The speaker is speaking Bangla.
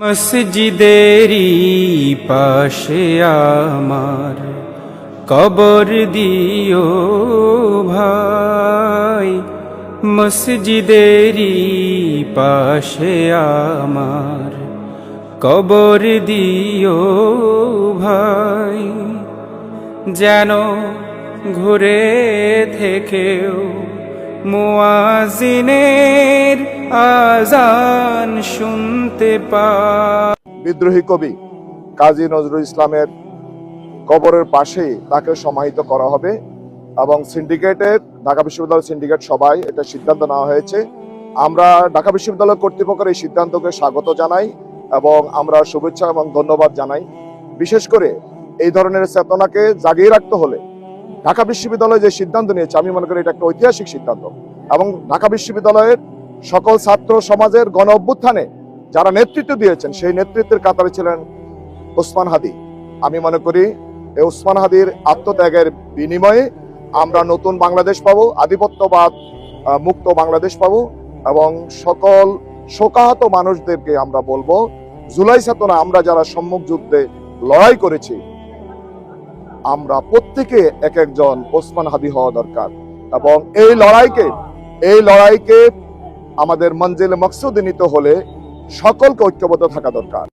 মসজিদেরি পাশে আমার কবর দিও ভাই। মসজিদেরি পাশে আমার কবর দিও ভাই। যেন ঘুরে থেকেও মুয়াজিনের আজান শুনতে পা বিদ্রোহী কবি কাজী নজরুল ইসলামের কবরের পাশেই তাকে সমাহিত করা হবে এবং সিন্ডিকেটের, ঢাকা বিশ্ববিদ্যালয় সিন্ডিকেট সবাই এটা সিদ্ধান্ত নেওয়া হয়েছে। আমরা ঢাকা বিশ্ববিদ্যালয় কর্তৃপক্ষের এই সিদ্ধান্তকে স্বাগত জানাই এবং আমরা শুভেচ্ছা এবং ধন্যবাদ জানাই। বিশেষ করে এই ধরনের চেতনাকে জাগিয়ে রাখতে হলে ঢাকা বিশ্ববিদ্যালয় যে সিদ্ধান্ত নিয়েছে, আমি মনে করি এটা একটা ঐতিহাসিক সিদ্ধান্ত। এবং ঢাকা বিশ্ববিদ্যালয়ের সকল ছাত্র সমাজের গণ অভ্যুত্থানে যারা নেতৃত্ব দিয়েছেন, সেই নেতৃত্বের কাতারে ছিলেন ওসমান হাদি। আমি মনে করি এই ওসমান হাদির আত্মত্যাগের বিনিময়ে আমরা নতুন বাংলাদেশ পাবো, আধিপত্যবাদ মুক্ত বাংলাদেশ পাবো এবং সকল শোকাহত মানুষদেরকে আমরা বলব, জুলাই চেতনা আমরা যারা সম্মুখ যুদ্ধে লড়াই করেছি আমরা প্রত্যেকে এক একজন ওসমান হাবি হওয়া দরকার। এবং এই লড়াইকে এই লড়াইকে আমাদের মঞ্জিল মকসুদে নিতে হলে সকলকে ঐক্যবদ্ধ থাকা দরকার।